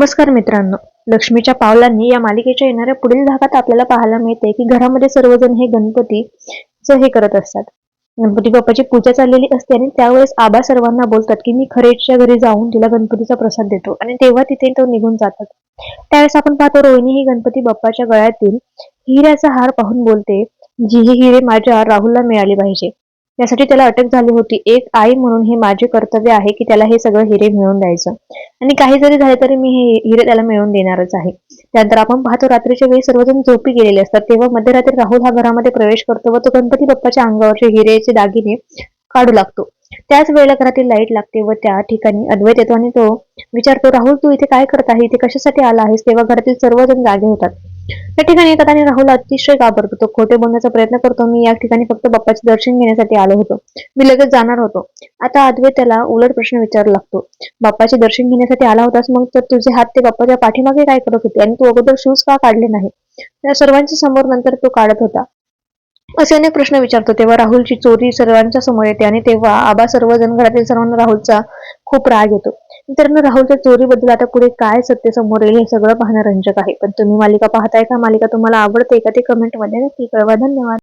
नमस्कार मित्रांनो. लक्ष्मीच्या पावलांनी या मालिकेच्या येणाऱ्या पुढील भागात आपल्याला पाहायला मिळते की घरामध्ये सर्वजण हे गणपती हे करत असतात. गणपती बाप्पाची पूजा चाललेली असते आणि त्यावेळेस आबा सर्वांना बोलतात की मी खरेच्या घरी जाऊन तिला गणपतीचा प्रसाद देतो आणि तेव्हा तिथे तो निघून जातात. त्यावेळेस आपण पाहतो रोहिणी ही गणपती बाप्पाच्या गळ्यातील हिऱ्याचा हार पाहून बोलते जी ही हिरे माझ्या राहुलला मिळाली पाहिजे. त्यासाठी त्याला अटक झाली होती. एक आई म्हणून हे माझे कर्तव्य आहे की त्याला हे सगळं हिरे मिळवून द्यायचं. आणि काही जरी झाले तरी मी हे हिरे त्याला मिळवून देणारच आहे. त्यानंतर आपण पाहतो रात्रीच्या वेळी सर्वजण झोपी गेलेले असतात. तेव्हा मध्यरात्री राहुल हा घरामध्ये प्रवेश करतो व तो गणपती बाप्पाच्या अंगावरचे हिरेचे दागिने काढू लागतो. त्याच वेळेला घरातील लाइट लागते व त्या ठिकाणी अद्वैत येतो आणि तो विचारतो राहुल तू इथे काय करत आहे? इथे कशासाठी आला आहेस? तेव्हा घरातील सर्वजण जागे होतात. त्या ठिकाणी येतात आणि राहुल अतिशय घाबरतो. तो खोटे बोलण्याचा प्रयत्न करतो. मी या ठिकाणी फक्त बाप्पाचे दर्शन घेण्यासाठी आलो होतो. मी लगेच जाणार होतो. आता अद्वैत त्याला उलट प्रश्न विचारू लागतो. बाप्पाचे दर्शन घेण्यासाठी आला होतास मग तर तुझे हात ते बाप्पाच्या पाठीमागे काय करत होते? आणि तू अगोदर शूज का काढले नाही त्या सर्वांच्या समोर नंतर तो काढत होता. असे अनेक प्रश्न विचारतो. तेव्हा राहुलची चोरी सर्वांच्या समोर येते आणि तेव्हा आबा सर्वजण घरातील सर्वांना राहुलचा खूप राग येतो. मित्रांनो राहुलच्या चोरीबद्दल आता पुढे काय सत्य समोर येईल हे सगळं पाहणं रंजक आहे. पण तुम्ही मालिका पाहताय का? मालिका तुम्हाला आवडते का? ते कमेंटमध्ये नक्की कळवा. धन्यवाद.